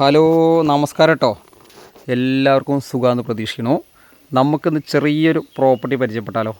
Hello നമസ്കാരം കേട്ടോ എല്ലാവർക്കും സുഖമെന്ന് പ്രതീക്ഷിക്കുന്നു. നമുക്കിന്ന് ചെറിയൊരു പ്രോപ്പർട്ടി പരിചയപ്പെട്ടാലോ?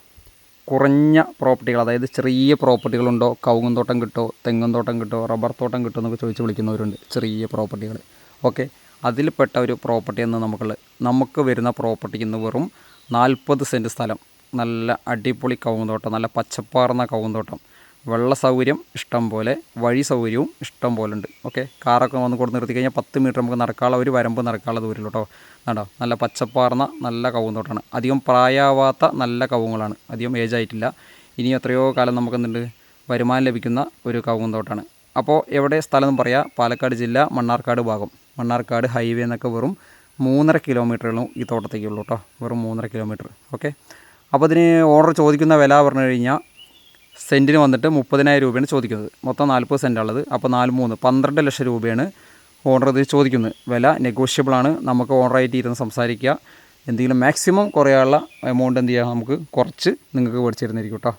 കുറഞ്ഞ പ്രോപ്പർട്ടികൾ അതായത് ചെറിയ പ്രോപ്പർട്ടികളുണ്ടോ? കവുങ്ങും തോട്ടം കിട്ടോ? തെങ്ങും തോട്ടം കിട്ടോ? റബ്ബർ തോട്ടം കിട്ടോ? എന്നൊക്കെ ചോദിച്ച് വിളിക്കുന്നവരുണ്ട് ചെറിയ പ്രോപ്പർട്ടികൾ ഓക്കെ? അതിൽപ്പെട്ട ഒരു പ്രോപ്പർട്ടി എന്ന് നമുക്ക് നമുക്ക് വരുന്ന പ്രോപ്പർട്ടിക്ക് ഇന്ന് വെറും നാൽപ്പത് സെന്റ് സ്ഥലം. നല്ല അടിപൊളി കവുങ്ങും തോട്ടം നല്ല പച്ചപ്പാർന്ന കവുങ്ങും തോട്ടം. വെള്ള സൗകര്യം ഇഷ്ടം പോലെ വഴി സൗകര്യവും ഇഷ്ടം പോലെ ഉണ്ട് ഓക്കെ? കാറൊക്കെ വന്ന് കൊണ്ട് നിർത്തി കഴിഞ്ഞാൽ പത്ത് മീറ്റർ നമുക്ക് നടക്കാനുള്ള ഒരു വരമ്പ് നടക്കാനുള്ള ദൂരമുള്ളൂ കേട്ടോ. കണ്ടോ? നല്ല പച്ചപ്പാർന്ന നല്ല കവുന്തോട്ടാണ് അധികം പ്രായമാവാത്ത നല്ല കവുങ്ങളാണ് അധികം ഏജ് ആയിട്ടില്ല. ഇനി എത്രയോ കാലം നമുക്ക് എന്തുണ്ട് വരുമാനം ലഭിക്കുന്ന ഒരു കവുന്തോട്ടാണ് അപ്പോൾ എവിടെ സ്ഥലം എന്ന് പറയാം? പാലക്കാട് ജില്ല മണ്ണാർക്കാട് ഭാഗം. മണ്ണാർക്കാട് ഹൈവേ എന്നൊക്കെ വെറും മൂന്നര കിലോമീറ്ററുകളും ഈ തോട്ടത്തേക്കുള്ളൂ കേട്ടോ. വെറും മൂന്നര കിലോമീറ്റർ. ഓക്കെ? അപ്പോൾ ഇതിന് ഓർഡർ ചോദിക്കുന്ന വില പറഞ്ഞു കഴിഞ്ഞാൽ സെന്റിന് വന്നിട്ട് മുപ്പതിനായിരം രൂപയാണ് ചോദിക്കുന്നത്. മൊത്തം നാൽപ്പത് ഉള്ളത്. അപ്പോൾ നാല് മൂന്ന് പന്ത്രണ്ട് ലക്ഷം രൂപയാണ് ഓണർ ഇത് ചോദിക്കുന്നത്. വില നെഗോഷ്യബിൾ ആണ്. നമുക്ക് ഓണറായിട്ട് ഇരുന്ന് സംസാരിക്കുക എന്തെങ്കിലും മാക്സിമം കുറയാനുള്ള എമൗണ്ട് എന്ത് ചെയ്യുക നമുക്ക് കുറച്ച് നിങ്ങൾക്ക് മേടിച്ചിരുന്നിരിക്കും കേട്ടോ.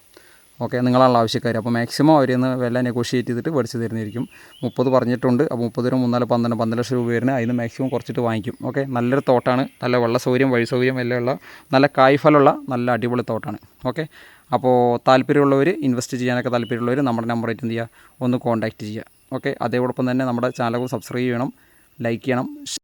ഓക്കെ നിങ്ങളാണല്ലോ ആവശ്യക്കാർ അപ്പോൾ മാക്സിമം അവരിൽ നിന്ന് വില നെഗോഷിയേറ്റ് ചെയ്തിട്ട് മേടിച്ച് തരുന്നതായിരിക്കും. മുപ്പത് പറഞ്ഞിട്ടുണ്ട്. അപ്പോൾ മുപ്പത് രൂപ മൂന്നാൽ പന്ത്രണ്ട് പന്ത്രണ്ട് ലക്ഷം രൂപ വരുന്നത് അതിന് മാക്സിമം കുറച്ചിട്ട് വാങ്ങിക്കും. ഓക്കെ നല്ലൊരു തോട്ടാണ്. നല്ല വെള്ള സൗകര്യം വഴി സൗകര്യം എല്ലാം ഉള്ള നല്ല കായ്ഫലമുള്ള നല്ല അടിപൊളി തോട്ടാണ്. ഓക്കെ അപ്പോൾ താല്പര്യമുള്ളവർ ഇൻവെസ്റ്റ് ചെയ്യാനൊക്കെ താല്പര്യമുള്ളവർ നമ്മുടെ നമ്പറായിട്ട് എന്ത് ചെയ്യുക? ഒന്ന് കോൺടാക്റ്റ് ചെയ്യുക. ഓക്കെ അതേപോലെ തന്നെ നമ്മുടെ ചാനൽ സബ്സ്ക്രൈബ് ചെയ്യണം ലൈക്ക് ചെയ്യണം